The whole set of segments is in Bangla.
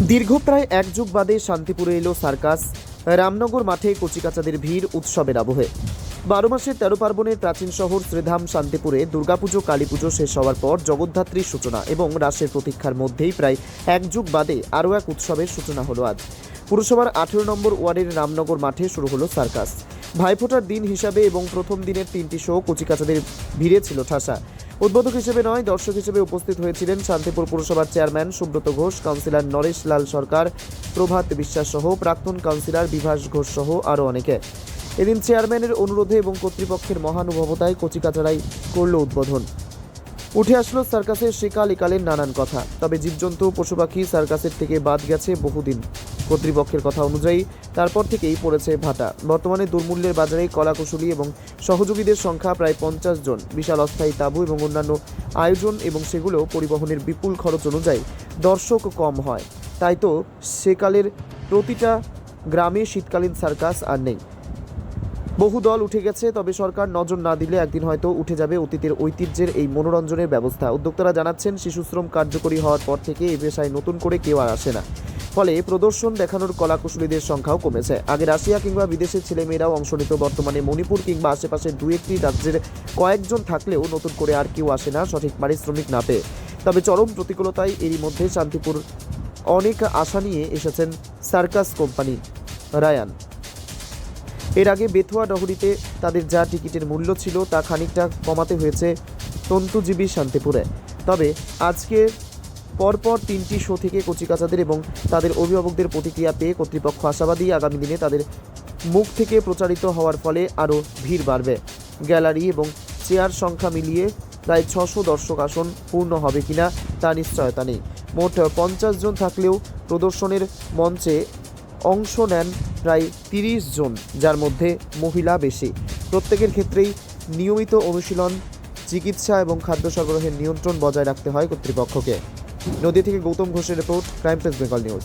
দীর্ঘ প্রায় এক যুগ বাদে শান্তিপুরে এলো সার্কাস। রামনগর মাঠে কচিকাচাদের ভিড় উৎসবের আবহে। বারো মাসে তেরো পার্বণের প্রাচীন শহর শ্রীধাম শান্তিপুরে দুর্গাপুজো, কালীপুজো শেষ হওয়ার পর জগদ্ধাত্রীর সূচনা এবং রাসের প্রতীক্ষার মধ্যেই প্রায় এক যুগ বাদে আরও এক উৎসবের সূচনা হলো আজ। পুরসভার আঠেরো নম্বর ওয়ার্ডের রামনগর মাঠে শুরু হলো সার্কাস। ভাইফোঁটার দিন হিসাবে এবং প্রথম দিনের তিনটি শো কচিকাচাদের ভিড়ে ছিল ঠাসা। উদ্বোধক হিসেবে নয়, দর্শক হিসেবে উপস্থিত হয়েছিলেন শান্তিপুর পুরসভার চেয়ারম্যান সুব্রত ঘোষ, কাউন্সিলর নরেশ লাল সরকার, প্রভাত বিশ্বাস সহ প্রাক্তন কাউন্সিলর বিভাস ঘোষ সহ আরও অনেকে। এদিন চেয়ারম্যানের অনুরোধে এবং কর্তৃপক্ষের মহানুভবতায় কচিকাচারাই করল উদ্বোধন। উঠে আসলো সার্কাসের শিকাল ইকালের নানান কথা, তবে জীবজন্তু পশু পাখি সার্কাসের থেকে বাদ গেছে বহুদিন। কর্তৃপক্ষের কথা অনুযায়ী তারপর থেকেই পড়েছে ভাটা। বর্তমানে দুর্মূল্যের বাজারে কলাকুশলী এবং সহযোগীদের সংখ্যা প্রায় পঞ্চাশ জন। বিশাল অস্থায়ী তাঁবু এবং অন্যান্য আয়োজন এবং সেগুলো পরিবহনের বিপুল খরচ অনুযায়ী দর্শক কম হয়। তাই তো সেকালের প্রতিটা গ্রামে শীতকালীন সার্কাস আর নেই। বহু দল উঠে গেছে, তবে সরকার নজর না দিলে একদিন হয়তো উঠে যাবে অতীতের ঐতিহ্যের এই মনোরঞ্জনের ব্যবস্থা। উদ্যোক্তারা জানাচ্ছেন শিশুশ্রম কার্যকরী হওয়ার পর থেকে এই পেশায় নতুন করে কেউ আর আসে না। ফলে প্রদর্শন দেখানোর কলাকুশলীদের সংখ্যাও কমেছে। আগে রাশিয়া কিংবা বিদেশের ছেলেমেয়েরাও অংশ নিত, বর্তমানে মণিপুর কিংবা আশেপাশের দু একটি রাজ্যের কয়েকজন থাকলেও নতুন করে আর কেউ আসে না সঠিক পারিশ্রমিক না পেয়ে। তবে চরম প্রতিকূলতায় এরই মধ্যে শান্তিপুর অনেক আশা নিয়ে এসেছেন সার্কাস কোম্পানি রায়ান। এর আগে বেথুয়া ডহরিতে তাদের যা টিকিটের মূল্য ছিল তা খানিকটা কমাতে হয়েছে তন্তুজীবী শান্তিপুরে। তবে আজকে পরপর তিনটি শো থেকে কচিকাচাদের এবং তাদের অভিভাবকদের প্রতিক্রিয়া পেয়ে কর্তৃপক্ষ আশাবাদী আগামী দিনে তাদের মুখ থেকে প্রচারিত হওয়ার ফলে আরও ভিড় বাড়বে। গ্যালারি এবং চেয়ার সংখ্যা মিলিয়ে প্রায় ছশো দর্শক আসন পূর্ণ হবে কিনা তা নিশ্চয়তা নেই। মোট পঞ্চাশ জন থাকলেও প্রদর্শনের মঞ্চে অংশ নেন প্রায় তিরিশ জন, যার মধ্যে মহিলা বেশি। প্রত্যেকের ক্ষেত্রেই নিয়মিত অনুশীলন, চিকিৎসা এবং খাদ্য সরবরাহের নিয়ন্ত্রণ বজায় রাখতে হয় কর্তৃপক্ষকে। নদী থেকে গৌতম ঘোষের report crime press Bengal news.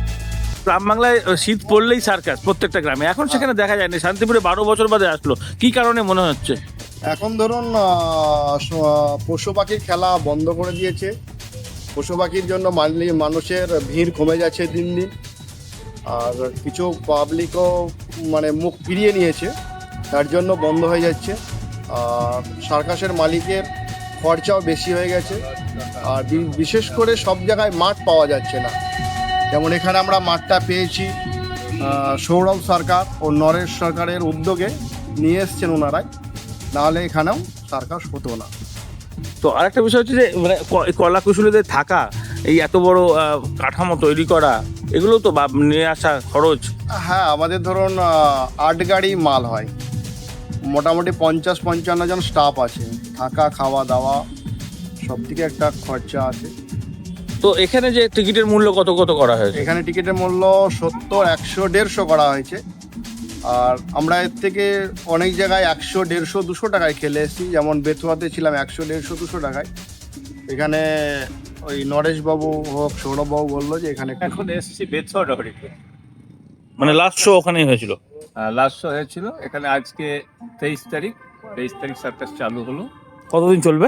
গ্রাম বাংলায় শীত পড়লেই সার্কাস প্রত্যেকটা গ্রামে। এখন সেখানে দেখা যায় না শান্তিপুরে বারো বছর বাদে আসলো। কি কারণে মনে হচ্ছে? এখন ধরুন পশু পাখির খেলা বন্ধ করে দিয়েছে। পশু পাখির জন্য মানুষের ভিড় কমে যাচ্ছে দিন দিন। আর কিছু পাবলিকও মানে মুখ ফিরিয়ে নিয়েছে। তার জন্য বন্ধ হয়ে যাচ্ছে। আর সার্কাসের মালিকের খরচাও বেশি হয়ে গেছে। আর বিশেষ করে সব জায়গায় মাঠ পাওয়া যাচ্ছে না। যেমন এখানে আমরা মাঠটা পেয়েছি সৌরভ সরকার ও নরেশ সরকারের উদ্যোগে নিয়ে এসছেন ওনারাই নাহলে এখানেও সার্কাস হতো না। তো আরেকটা বিষয় হচ্ছে যে মানে কলা কুশলীদের থাকা এই এত বড় কাঠামো তৈরি করা এগুলো তো বা- নিয়ে আসা খরচ। হ্যাঁ আমাদের ধরুন আট গাড়ি মাল হয়। মোটামুটি পঞ্চাশ পঞ্চান্ন জন স্টাফ আছে। থাকা খাওয়া দাওয়া সব থেকে একটা খরচা আছে। তো এখানে যে টিকিটের মূল্য কত কত করা হয়েছে? এখানে টিকিটের মূল্য সত্তর একশো দেড়শো করা হয়েছে। আর আমরা এর থেকে অনেক জায়গায় একশো দেড়শো দুশো টাকায় খেলে এসেছি। যেমন বেথুয়াতে ছিলাম একশো দেড়শো দুশো টাকায়। এখানে ওই নরেশবাবু হোক সৌরভবাবু বলল যে এখানে এখন এসেছি বেথুয়া ডহরিতে মানে লাস্ট শো ওখানেই হয়েছিল? লাস্ট শো হয়েছিল। এখানে আজকে তেইশ তারিখ তেইশ তারিখ সার্কাস চালু হলো। কতদিন চলবে?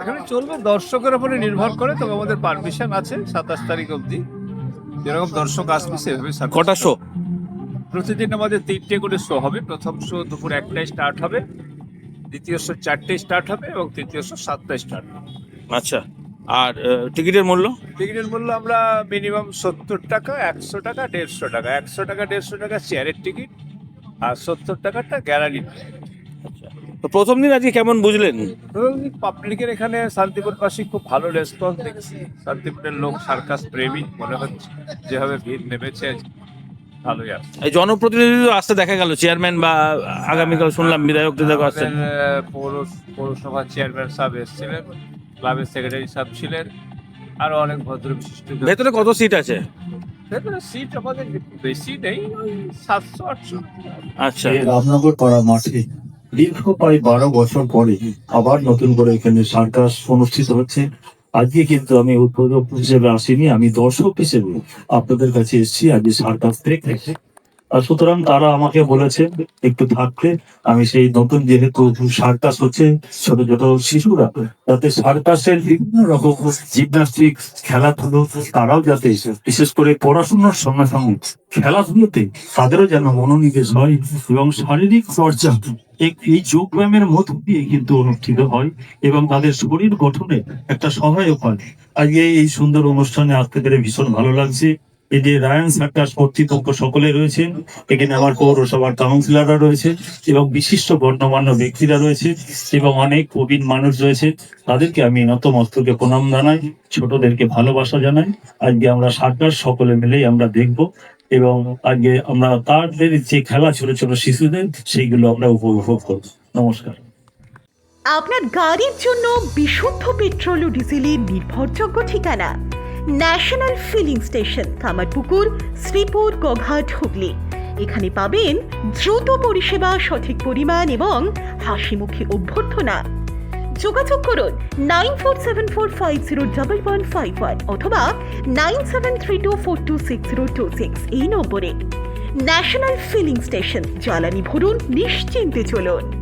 এখানে চলবে। দর্শকের উপরে নির্ভর করে তবে আমাদের পারমিশন আছে সাতাশ তারিখ অবধি। যেরকম দর্শক আসবে সেভাবে কটা শো প্রতিদিন আমাদের তিনটে করে শো হবে। প্রথম শো দুপুর একটায় স্টার্ট হবে দ্বিতীয় শো চারটে স্টার্ট হবে এবং তৃতীয় শো সাতটায় স্টার্ট হবে। আচ্ছা। আর টিকিটের মূল্য? টিকিটের মূল্য আমরা মিনিমাম সত্তর টাকা একশো টাকা দেড়শো টাকা। একশো টাকা দেড়শো টাকা চেয়ারের টিকিট আর সত্তর টাকাটা তো প্রথম দিন আজকে কেমন বুঝলেন? পাবলিকের এখানে শান্তিপুরবাসী খুব ভালো রেসপন্স দেখছি। শান্তিপুরের লোক সার্কাস প্রেমী মনে হচ্ছে যেভাবে ভিড় নেমেছে ভালোই আছে। এই জনপ্রতিনিধি আসতে দেখা গেল চেয়ারম্যান বা আগামীকাল শুনলাম বিধায়ক টিধায়ক আসছেন। আমাদের, আহ, পৌর পৌরসভার চেয়ারম্যান সাহেব এসেছিলেন ক্লাবের সেক্রেটারি সাহেব ছিলেন আরও অনেক ভদ্র বিশিষ্ট ভেতরে কত সিট আছে? সিট আমাদের বেশি নেই সাতশো আটশো। আচ্ছা। রামনগর পাড়া মাঠে দীর্ঘ প্রায় বারো বছর পরে আবার নতুন করে এখানে সার্কাস অনুষ্ঠিত হচ্ছে। আজকে কিন্তু আমি উদ্বোধক হিসেবে আসিনি, আমি দর্শক হিসেবে আপনাদের কাছে এসেছি, আজকে সার্কাস দেখতে। সুতরাং তারা আমাকে বলেছে, একটু থাকতে। আমি সেই নতুন যেহেতু সার্কাস হচ্ছে, ছোট ছোট শিশুরা, যাতে সার্কাসের বিভিন্ন রকম জিমনাস্টিক, খেলাধুলো, তারাও যাতে বিশেষ করে পড়াশোনার সঙ্গে সঙ্গে খেলাধুলোতে তাদেরও যেন মনোনিবেশ হয় এবং শারীরিক চর্চা এই যোগ ব্যায়ামের মধ্য দিয়ে কিন্তু অনুষ্ঠিত হয় এবং তাদের শরীর গঠনে একটা সহায়ক হয়। আজকে এই সুন্দর অনুষ্ঠানে আসতে পেরে ভীষণ ভালো লাগছে। এই যে রায়ন সার্কাস কর্তৃপক্ষ সকলে রয়েছেন। এখানে আমার পৌরসভার কাউন্সিলররা রয়েছে এবং বিশিষ্ট গণ্যমান্য ব্যক্তিরা রয়েছে এবং অনেক প্রবীণ মানুষ রয়েছে। তাদেরকে আমি নতমস্তকে প্রণাম জানাই, ছোটদেরকে ভালোবাসা জানাই। আজকে আমরা সার্কাস সকলে মিলেই আমরা দেখব এবং আজকে আমরা তাদের যে খেলা ছোট ছোট শিশুদের, সেইগুলো আমরা উপভোগ করব। নমস্কার। আপনার গাড়ির জন্য বিশুদ্ধ পেট্রোল ও ডিজেলের নির্ভরযোগ্য ঠিকানা। National filling station Kamarpukur Sripur Goghat Hooghly. এখানে পাবেন দ্রুত পরিষেবা, সঠিক পরিমাণ এবং হাসি মুখে অভ্যর্থনা। যোগাযোগ করুন nine four seven four five zero double one five one অথবা nine seven three two four two six zero two six এই নম্বরে। ন্যাশনাল ফিলিং স্টেশন, জ্বালানি ভরুন, নিশ্চিন্তে চলুন।